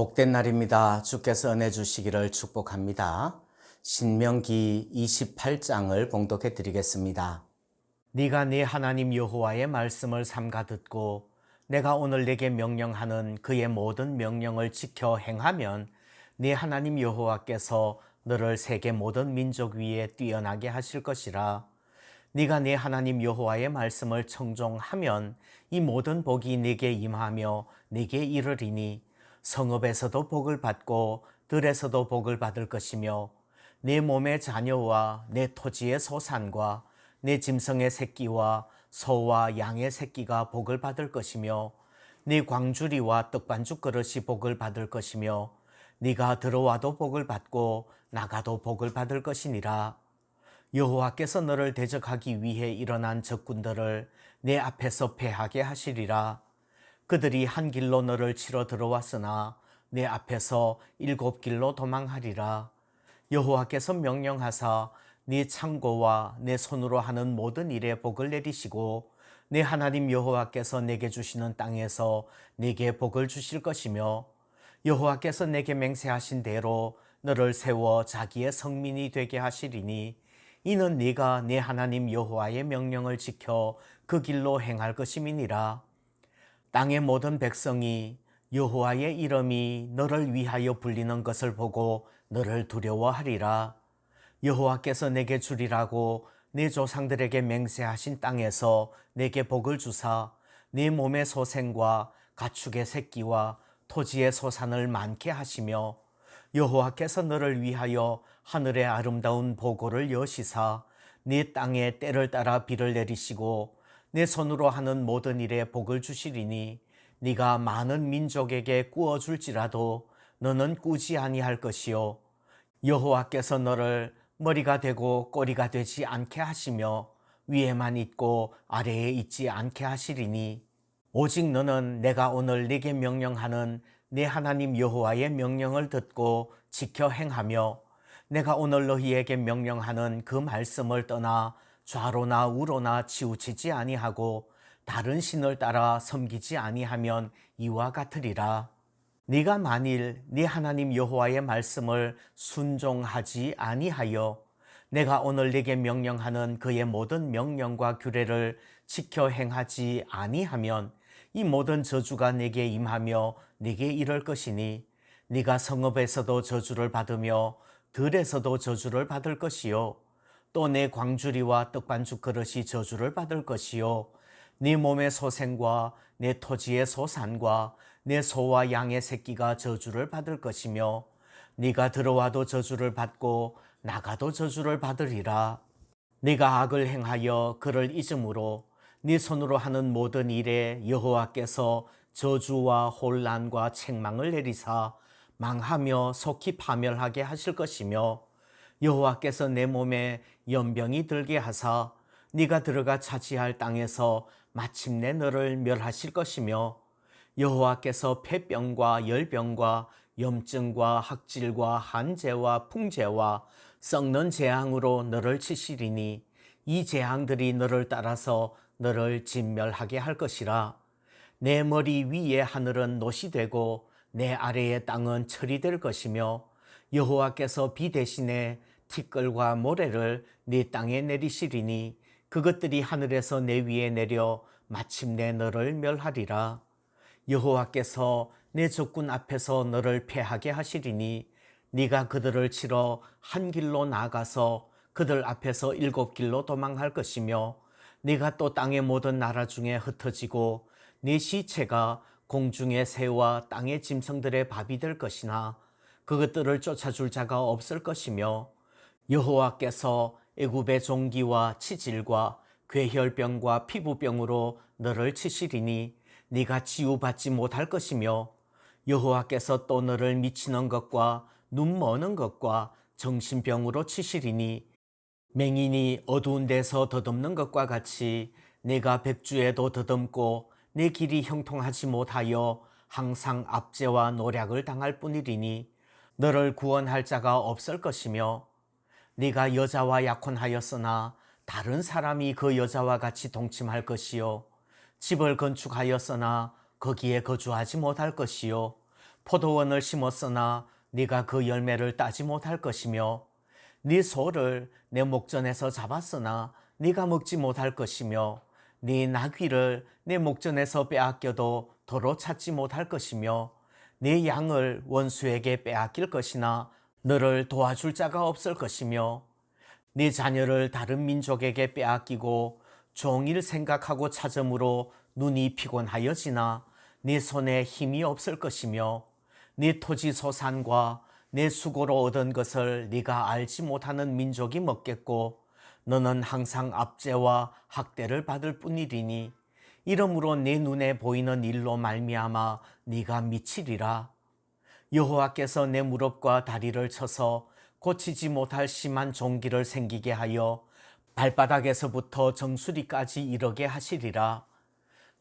복된 날입니다. 주께서 은혜 주시기를 축복합니다. 신명기 28장을 봉독해 드리겠습니다. 네가 네 하나님 여호와의 말씀을 삼가 듣고 내가 오늘 내게 명령하는 그의 모든 명령을 지켜 행하면 네 하나님 여호와께서 너를 세계 모든 민족 위에 뛰어나게 하실 것이라. 네가 네 하나님 여호와의 말씀을 청종하면 이 모든 복이 네게 임하며 네게 이르리니 성읍에서도 복을 받고 들에서도 복을 받을 것이며 내 몸의 자녀와 내 토지의 소산과 내 짐승의 새끼와 소와 양의 새끼가 복을 받을 것이며 네 광주리와 떡반죽 그릇이 복을 받을 것이며 네가 들어와도 복을 받고 나가도 복을 받을 것이니라. 여호와께서 너를 대적하기 위해 일어난 적군들을 내 앞에서 패하게 하시리라 그들이 한 길로 너를 치러 들어왔으나 내 앞에서 일곱 길로 도망하리라. 여호와께서 명령하사 네 창고와 내 손으로 하는 모든 일에 복을 내리시고 내 하나님 여호와께서 내게 주시는 땅에서 내게 복을 주실 것이며 여호와께서 내게 맹세하신 대로 너를 세워 자기의 성민이 되게 하시리니 이는 네가 네 하나님 여호와의 명령을 지켜 그 길로 행할 것임이니라. 땅의 모든 백성이 여호와의 이름이 너를 위하여 불리는 것을 보고 너를 두려워하리라. 여호와께서 내게 주리라고 내 조상들에게 맹세하신 땅에서 내게 복을 주사 네 몸의 소생과 가축의 새끼와 토지의 소산을 많게 하시며 여호와께서 너를 위하여 하늘의 아름다운 보고를 여시사 네 땅에 때를 따라 비를 내리시고 내 손으로 하는 모든 일에 복을 주시리니 네가 많은 민족에게 꾸어 줄지라도 너는 꾸지 아니할 것이요. 여호와께서 너를 머리가 되고 꼬리가 되지 않게 하시며 위에만 있고 아래에 있지 않게 하시리니 오직 너는 내가 오늘 네게 명령하는 네 하나님 여호와의 명령을 듣고 지켜 행하며 내가 오늘 너희에게 명령하는 그 말씀을 떠나 좌로나 우로나 치우치지 아니하고 다른 신을 따라 섬기지 아니하면 이와 같으리라. 네가 만일 네 하나님 여호와의 말씀을 순종하지 아니하여 내가 오늘 네게 명령하는 그의 모든 명령과 규례를 지켜 행하지 아니하면 이 모든 저주가 네게 임하며 네게 이럴 것이니 네가 성읍에서도 저주를 받으며 들에서도 저주를 받을 것이요 또 내 광주리와 떡반죽 그릇이 저주를 받을 것이요. 네 몸의 소생과 내 토지의 소산과 내 소와 양의 새끼가 저주를 받을 것이며 네가 들어와도 저주를 받고 나가도 저주를 받으리라. 네가 악을 행하여 그를 잊음으로 네 손으로 하는 모든 일에 여호와께서 저주와 혼란과 책망을 내리사 망하며 속히 파멸하게 하실 것이며 여호와께서 내 몸에 연병이 들게 하사 네가 들어가 차지할 땅에서 마침내 너를 멸하실 것이며 여호와께서 폐병과 열병과 염증과 학질과 한재와 풍재와 썩는 재앙으로 너를 치시리니 이 재앙들이 너를 따라서 너를 진멸하게 할 것이라. 내 머리 위에 하늘은 노시 되고 내 아래의 땅은 철이 될 것이며 여호와께서 비 대신에 티끌과 모래를 네 땅에 내리시리니 그것들이 하늘에서 내 위에 내려 마침내 너를 멸하리라. 여호와께서 내 적군 앞에서 너를 패하게 하시리니 네가 그들을 치러 한 길로 나가서 그들 앞에서 일곱 길로 도망할 것이며 네가 또 땅의 모든 나라 중에 흩어지고 네 시체가 공중의 새와 땅의 짐승들의 밥이 될 것이나 그것들을 쫓아줄 자가 없을 것이며 여호와께서 애굽의 종기와 치질과 괴혈병과 피부병으로 너를 치시리니 네가 치유받지 못할 것이며 여호와께서 또 너를 미치는 것과 눈 머는 것과 정신병으로 치시리니 맹인이 어두운 데서 더듬는 것과 같이 내가 백주에도 더듬고 내 길이 형통하지 못하여 항상 압제와 노략을 당할 뿐이리니 너를 구원할 자가 없을 것이며 네가 여자와 약혼하였으나 다른 사람이 그 여자와 같이 동침할 것이요. 집을 건축하였으나 거기에 거주하지 못할 것이요. 포도원을 심었으나 네가 그 열매를 따지 못할 것이며 네 소를 내 목전에서 잡았으나 네가 먹지 못할 것이며 네 나귀를 내 목전에서 빼앗겨도 도로 찾지 못할 것이며 네 양을 원수에게 빼앗길 것이나 너를 도와줄 자가 없을 것이며 네 자녀를 다른 민족에게 빼앗기고 종일 생각하고 찾음으로 눈이 피곤하여지나 네 손에 힘이 없을 것이며 네 토지 소산과 내 수고로 얻은 것을 네가 알지 못하는 민족이 먹겠고 너는 항상 압제와 학대를 받을 뿐이리니 이러므로 내 눈에 보이는 일로 말미암아 네가 미치리라 여호와께서 내 무릎과 다리를 쳐서 고치지 못할 심한 종기를 생기게 하여 발바닥에서부터 정수리까지 이르게 하시리라.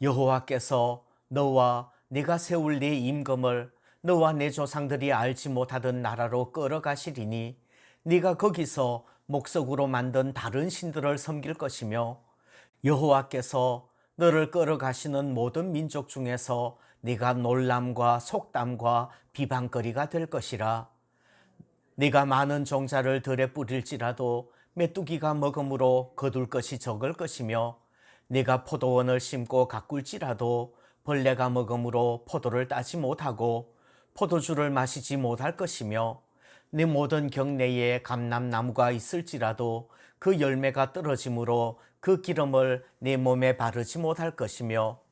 여호와께서 너와 네가 세울 네 임금을 너와 내 조상들이 알지 못하던 나라로 끌어가시리니 네가 거기서 목석으로 만든 다른 신들을 섬길 것이며 여호와께서 너를 끌어가시는 모든 민족 중에서 네가 놀람과 속담과 비방거리가 될 것이라. 네가 많은 종자를 들에 뿌릴지라도 메뚜기가 먹음으로 거둘 것이 적을 것이며 네가 포도원을 심고 가꿀지라도 벌레가 먹음으로 포도를 따지 못하고 포도주를 마시지 못할 것이며 네 모든 경내에 감람나무가 있을지라도 그 열매가 떨어짐으로 그 기름을 네 몸에 바르지 못할 것이며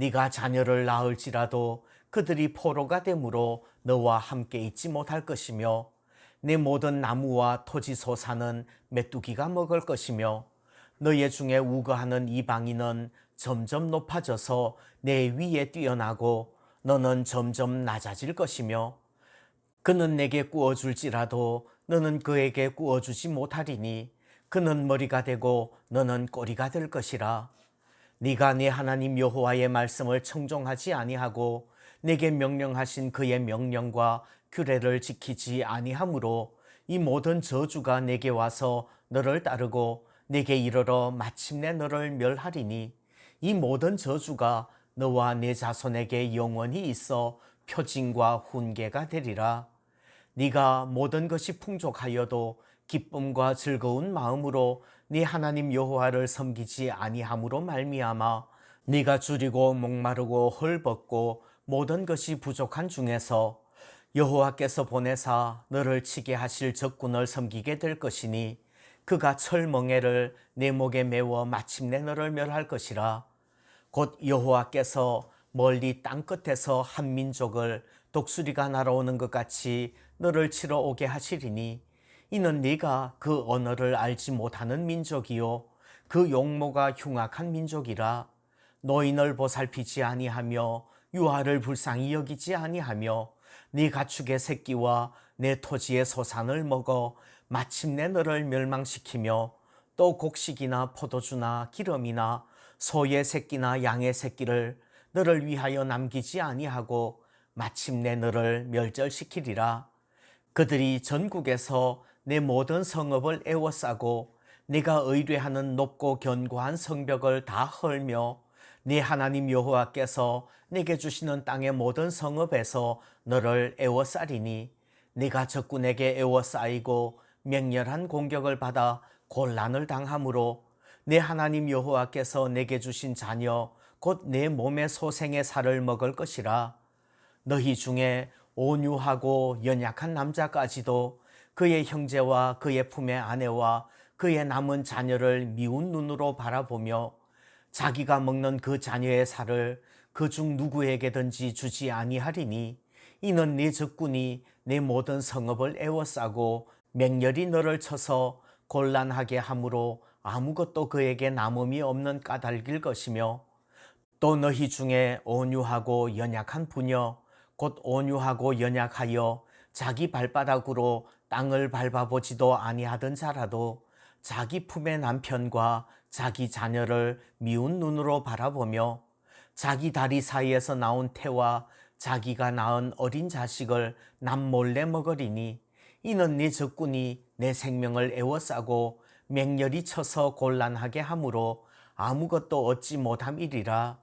네가 자녀를 낳을지라도 그들이 포로가 되므로 너와 함께 있지 못할 것이며 내 모든 나무와 토지 소사는 메뚜기가 먹을 것이며 너의 중에 우거하는 이방인은 점점 높아져서 내 위에 뛰어나고 너는 점점 낮아질 것이며 그는 내게 구워줄지라도 너는 그에게 구워주지 못하리니 그는 머리가 되고 너는 꼬리가 될 것이라 네가 네 하나님 여호와의 말씀을 청종하지 아니하고 내게 명령하신 그의 명령과 규례를 지키지 아니하므로 이 모든 저주가 내게 와서 너를 따르고 내게 이르러 마침내 너를 멸하리니 이 모든 저주가 너와 내 자손에게 영원히 있어 표징과 훈계가 되리라. 네가 모든 것이 풍족하여도 기쁨과 즐거운 마음으로 네 하나님 여호와를 섬기지 아니함으로 말미암아 네가 줄이고 목마르고 헐벗고 모든 것이 부족한 중에서 여호와께서 보내사 너를 치게 하실 적군을 섬기게 될 것이니 그가 철멍에를 내 목에 메워 마침내 너를 멸할 것이라. 곧 여호와께서 멀리 땅 끝에서 한 민족을 독수리가 날아오는 것 같이 너를 치러 오게 하시리니 이는 네가 그 언어를 알지 못하는 민족이요 그 용모가 흉악한 민족이라 노인을 보살피지 아니하며 유아를 불쌍히 여기지 아니하며 네 가축의 새끼와 내 토지의 소산을 먹어 마침내 너를 멸망시키며 또 곡식이나 포도주나 기름이나 소의 새끼나 양의 새끼를 너를 위하여 남기지 아니하고 마침내 너를 멸절시키리라. 그들이 전국에서 내 모든 성읍을 에워싸고 네가 의뢰하는 높고 견고한 성벽을 다 헐며 네 하나님 여호와께서 내게 주시는 땅의 모든 성읍에서 너를 에워싸리니 네가 적군에게 에워싸이고 맹렬한 공격을 받아 곤란을 당함으로 내 하나님 여호와께서 내게 주신 자녀 곧 내 몸의 소생의 살을 먹을 것이라. 너희 중에 온유하고 연약한 남자까지도 그의 형제와 그의 품의 아내와 그의 남은 자녀를 미운 눈으로 바라보며 자기가 먹는 그 자녀의 살을 그 중 누구에게든지 주지 아니하리니 이는 네 적군이 내 모든 성읍을 에워싸고 맹렬히 너를 쳐서 곤란하게 함으로 아무것도 그에게 남음이 없는 까닭일 것이며 또 너희 중에 온유하고 연약한 부녀 곧 온유하고 연약하여 자기 발바닥으로 땅을 밟아보지도 아니하던 자라도 자기 품의 남편과 자기 자녀를 미운 눈으로 바라보며 자기 다리 사이에서 나온 태와 자기가 낳은 어린 자식을 남 몰래 먹으리니 이는 네 적군이 내 생명을 애워싸고 맹렬히 쳐서 곤란하게 함으로 아무것도 얻지 못함이리라.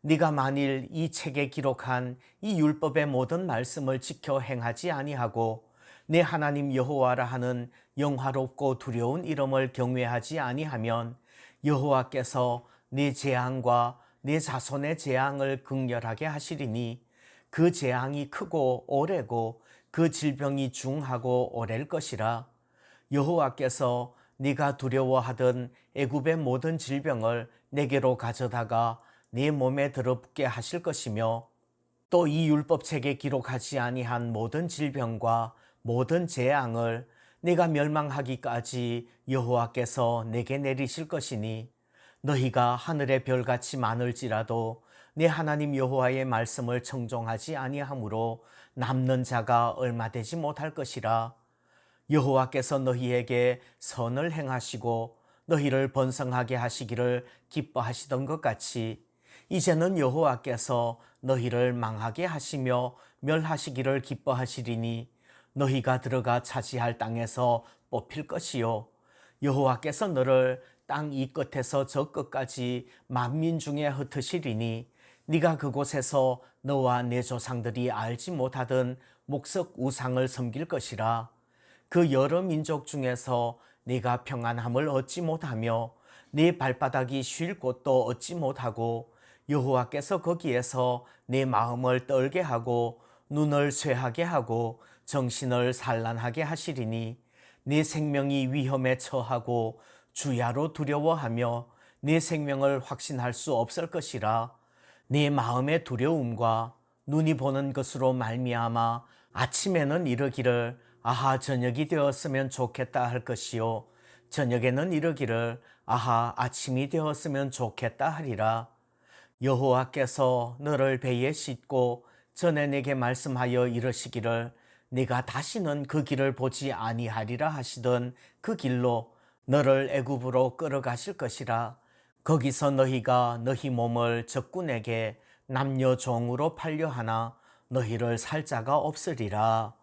네가 만일 이 책에 기록한 이 율법의 모든 말씀을 지켜 행하지 아니하고 내 하나님 여호와라 하는 영화롭고 두려운 이름을 경외하지 아니하면 여호와께서 네 재앙과 네 자손의 재앙을 극렬하게 하시리니 그 재앙이 크고 오래고 그 질병이 중하고 오래일 것이라. 여호와께서 네가 두려워하던 애굽의 모든 질병을 내게로 가져다가 네 몸에 들어붙게 하실 것이며 또 이 율법책에 기록하지 아니한 모든 질병과 모든 재앙을 네가 멸망하기까지 여호와께서 내게 내리실 것이니 너희가 하늘의 별같이 많을지라도 내 하나님 여호와의 말씀을 청종하지 아니하므로 남는 자가 얼마 되지 못할 것이라. 여호와께서 너희에게 선을 행하시고 너희를 번성하게 하시기를 기뻐하시던 것 같이 이제는 여호와께서 너희를 망하게 하시며 멸하시기를 기뻐하시리니 너희가 들어가 차지할 땅에서 뽑힐 것이요. 여호와께서 너를 땅 이 끝에서 저 끝까지 만민 중에 흩으시리니 네가 그곳에서 너와 내 조상들이 알지 못하던 목석 우상을 섬길 것이라. 그 여러 민족 중에서 네가 평안함을 얻지 못하며 네 발바닥이 쉴 곳도 얻지 못하고 여호와께서 거기에서 내 마음을 떨게 하고 눈을 쇠하게 하고 정신을 산란하게 하시리니 네 생명이 위험에 처하고 주야로 두려워하며 네 생명을 확신할 수 없을 것이라 네 마음의 두려움과 눈이 보는 것으로 말미암아 아침에는 이르기를 아하 저녁이 되었으면 좋겠다 할 것이요. 저녁에는 이르기를 아하 아침이 되었으면 좋겠다 하리라. 여호와께서 너를 배에 싣고 전에 내게 말씀하여 이르시기를 네가 다시는 그 길을 보지 아니하리라 하시던 그 길로 너를 애굽으로 끌어가실 것이라 거기서 너희가 너희 몸을 적군에게 남녀 종으로 팔려 하나 너희를 살 자가 없으리라.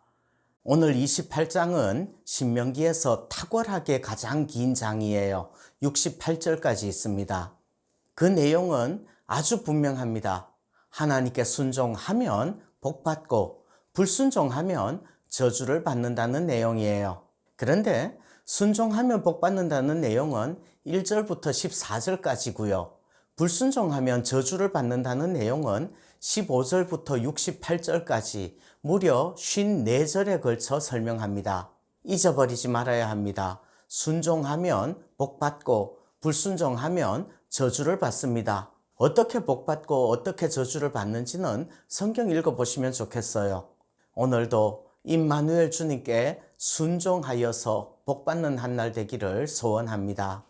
오늘 28장은 신명기에서 탁월하게 가장 긴 장이에요. 68절까지 있습니다. 그 내용은 아주 분명합니다. 하나님께 순종하면 복받고 불순종하면 저주를 받는다는 내용이에요. 그런데 순종하면 복 받는다는 내용은 1절부터 14절까지고요. 불순종하면 저주를 받는다는 내용은 15절부터 68절까지 무려 54절에 걸쳐 설명합니다. 잊어버리지 말아야 합니다. 순종하면 복받고 불순종하면 저주를 받습니다. 어떻게 복받고 어떻게 저주를 받는지는 성경 읽어보시면 좋겠어요. 오늘도 임마누엘 주님께 순종하여서 복받는 한 날 되기를 소원합니다.